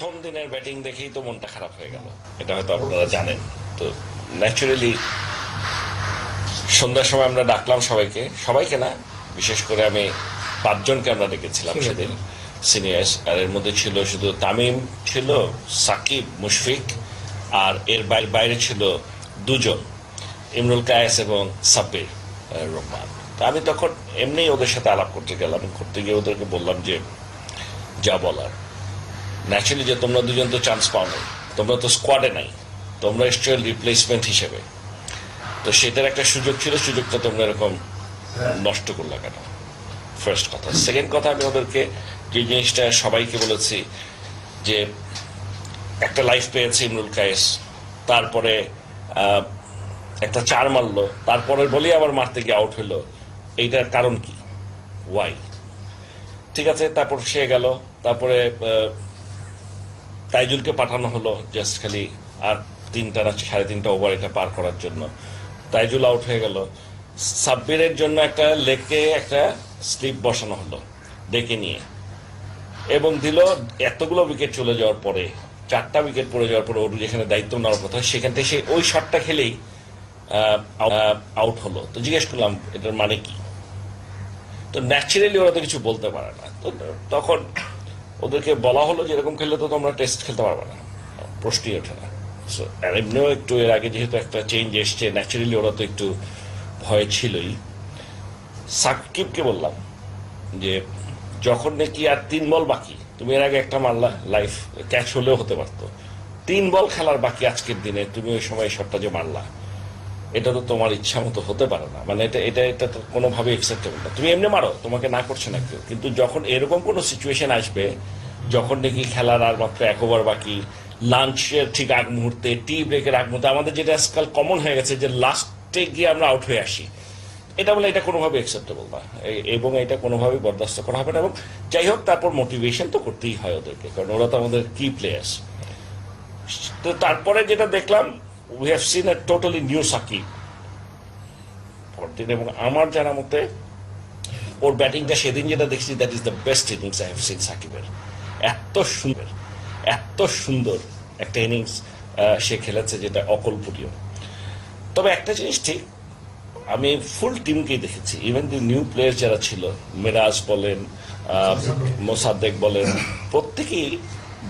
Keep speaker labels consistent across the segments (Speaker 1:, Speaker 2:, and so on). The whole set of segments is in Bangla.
Speaker 1: প্রথম দিনের ব্যাটিং দেখেই তো মনটা খারাপ হয়ে গেল। এটা হয়তো আপনারা জানেন। তো ন্যাচুরালি সন্ধ্যার সময় আমরা ডাকলাম সবাইকে। সবাইকে না বিশেষ করে আমি পাঁচজনকে আমরা ডেকেছিলাম সেদিন। সিনিয়র্স আর এর মধ্যে ছিল শুধু তামিম ছিল সাকিব মুশফিক আর এর বাইরে বাইরে ছিল দুজন ইমরুল কায়েস এবং সাব্বির রহমান। তা আমি তখন এমনি ওদের সাথে আলাপ করতে গেলাম। করতে গিয়ে ওদেরকে বললাম যে যা বলার। ন্যাচুরালি যে তোমরা দুজন তো চান্স পাও নাই। তোমরা তো স্কোয়াডে নাই। তোমরা এসছো রিপ্লেসমেন্ট হিসেবে। তো সেটার একটা সুযোগ ছিল, সুযোগটা তোমরা এরকম নষ্ট করলা কেন? ফার্স্ট কথা। সেকেন্ড কথা, আমি ওদেরকে যে জিনিসটা সবাইকে বলেছি, যে একটা লাইফ পেয়েছে ইমরুল কায়েস। তারপরে একটা চার মারলো। তারপরে বলেই আবার মারতে গিয়ে আউট হলো। এইটার কারণ কি? ওয়াই ঠিক আছে, তারপর সে গেল। তারপরে তাইজুলকে পাঠানো হলো জাস্ট খালি আর তিনটা না, সাড়ে তিনটা ওভার এটা পার করার জন্য। তাইজুল আউট হয়ে গেল। সাব্বিরের জন্য একটা লেকে একটা স্লিপ বসানো হলো, ডেকে নিয়ে। এবং দিল এতগুলো উইকেট চলে যাওয়ার পরে, চারটা উইকেট পড়ে যাওয়ার পরে ওর যেখানে দায়িত্ব নেওয়ার কথা, সেখান থেকে সে ওই শটটা খেলেই আউট হলো। তো জিজ্ঞেস করলাম, এটার মানে কি? তো ন্যাচারালি ওরা তো কিছু বলতে পারে না। তো তখন ওদেরকে বলা হলো যে এরকম খেললে তো তোমরা টেস্ট খেলতে পারবে না। প্রশ্নই ওঠে না। আর এমনিও একটু এর আগে যেহেতু একটা চেঞ্জ এসছে ন্যাচারালি ওরা তো একটু ভয় ছিলই। সাকিবকে বললাম যে, যখন নাকি আর তিন বল বাকি, তুমি এর আগে একটা মারলা লাইফ ক্যাচ হলেও হতে পারতো। তিন বল খেলার বাকি আজকের দিনে, তুমি ওই সময় শটটা যে মারলা এটা তো তোমার ইচ্ছা মতো হতে পারে না। মানে এটা এটা এটা তো কোনোভাবে অ্যাকসেপ্টেবল না। তুমি এমনি মারো, তোমাকে না করছ না কেউ। কিন্তু যখন এরকম কোনো সিচুয়েশন আসবে, যখন নাকি খেলার আর মাত্র এক ওভার বাকি লাঞ্চের ঠিক আগ মুহূর্তে টি ব্রেকের আগ মুহূর্তে, আমাদের যেটা আজকাল কমন হয়ে গেছে যে লাস্টে গিয়ে আমরা আউট হয়ে আসি। এটা বলে এটা কোনোভাবে অ্যাকসেপ্টেবল না। এবং এটা কোনোভাবে বরদাস্ত করা হবে না। এবং যাই হোক, তারপর মোটিভেশন তো করতেই হয় ওদেরকে। কারণ ওরা তো আমাদের কি প্লেয়ার্স তো তারপরে যেটা দেখলাম we have seen a totally new Shakib পরদিন এবং আমার জানা মতে ওর ব্যাটিংটা সেদিন যেটা দেখছি that is the best innings I have seen সাকিবের। এত সুন্দর এত সুন্দর একটা ইনিংস সে খেলেছে যেটা অকল্পনীয়। তবে একটা জিনিস ঠিক আমি ফুল টিমকেই দেখেছি। ইভেন দি নিউ প্লেয়ার যারা ছিল মিরাজ বলেন মোসাদ্দেক বলেন প্রত্যেকেই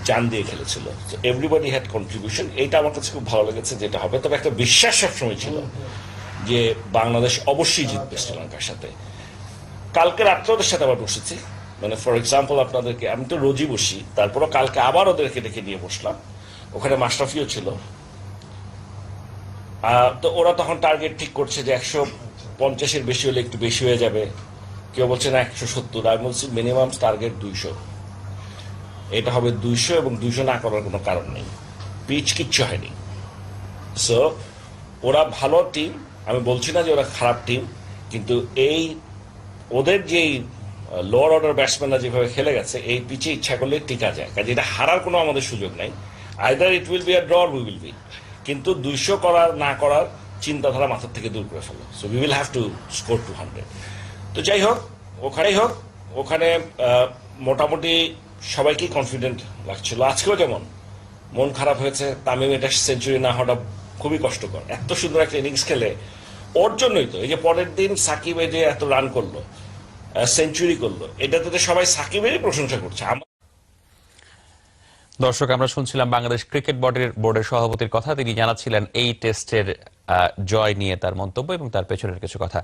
Speaker 1: জান দিয়ে খেলেছিল। এভরিবডি হ্যাড কন্ট্রিবিউশন এইটা আমার কাছে খুব ভালো লেগেছে যেটা হবে। তবে একটা বিশ্বাস সবসময় ছিল যে বাংলাদেশ অবশ্যই জিতবে শ্রীলঙ্কার সাথে। কালকে রাত্রে ওদের সাথে আবার বসেছি। মানে ফর এক্সাম্পল আপনাদেরকে, আমি তো রোজই বসি। তারপরও কালকে আবার ওদেরকে ডেকে নিয়ে বসলাম। ওখানে মাস্টাফিও ছিল। তো ওরা তখন টার্গেট ঠিক করছে যে একশো পঞ্চাশের বেশি হলে একটু বেশি হয়ে যাবে। কেউ বলছে না একশো সত্তর। আমি বলছি মিনিমাম টার্গেট দুইশো। এটা হবে দুইশো এবং দুইশো না করার কোনো কারণ নেই। পিচ কিচ্ছু হয়নি। সো ওরা ভালো টিম আমি বলছি না যে ওরা খারাপ টিম কিন্তু এই ওদের যেই লোয়ার অর্ডার ব্যাটসম্যানরা যেভাবে খেলে গেছে, এই পিচে ইচ্ছা করলে টিকা যায়। কাজে এটা হারার কোনো আমাদের সুযোগ নাই। Either it will be a draw we will be কিন্তু দুইশো করার, না করার চিন্তাধারা মাথার থেকে দূর করে ফেলো। So we will have to score two hundred তো যাই হোক, ওখানেই হোক, ওখানে মোটামুটি সবাইকেই কনফিডেন্ট লাগছিল। আজকেও যেমন মন খারাপ হয়েছে। তামিম, এটা সেঞ্চুরি না হওয়াটা খুবই কষ্টকর। এত সুন্দর একটা ইনিংস খেলে, ওর জন্যই তো, এই যে পরের দিন সাকিব যে এত রান করল সেঞ্চুরি করল, এটাতে তো সবাই সাকিবেরই প্রশংসা করছে।
Speaker 2: দর্শক, আমরা শুনছিলাম বাংলাদেশ ক্রিকেট বোর্ডের বোর্ডের সভাপতির কথা। তিনি জানাচ্ছিলেন, এই টেস্টের জয় নিয়ে তার মন্তব্য এবং তার পেছনের কিছু কথা।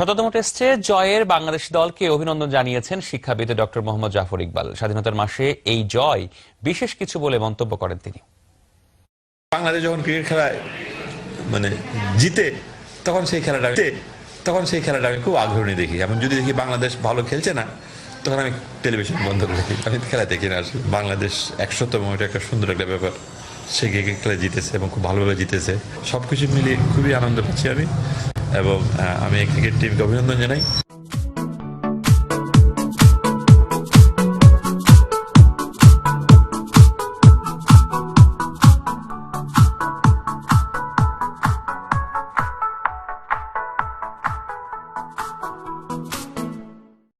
Speaker 2: শততম টেস্টে জয়ের বাংলাদেশ দলকে অভিনন্দন জানিয়েছেন শিক্ষাবিদ ডক্টর মোহাম্মদ জাফর ইকবাল। স্বাধীনতার মাসে এই জয় বিশেষ কিছু বলে মন্তব্য করেন তিনি।
Speaker 3: বাংলাদেশ যখন ক্রিকেট খেলায় মানে জিতে, তখন সেই খেলাটা তখন সেই খেলাটা আমি খুব আগ্রহী দেখি। এমন যদি দেখি বাংলাদেশ ভালো খেলছে না, তখন আমি টেলিভিশন বন্ধ করে দেখি আমি খেলা দেখি না বাংলাদেশ একশোতম, এটা একটা সুন্দর একটা ব্যাপার। সে ক্রিকেট খেলা জিতেছে এবং খুব ভালোভাবে জিতেছে। সব কিছু মিলিয়ে খুবই আনন্দ পাচ্ছি আমি। এবং আমি ক্রিকেট টিমকে অভিনন্দন জানাই।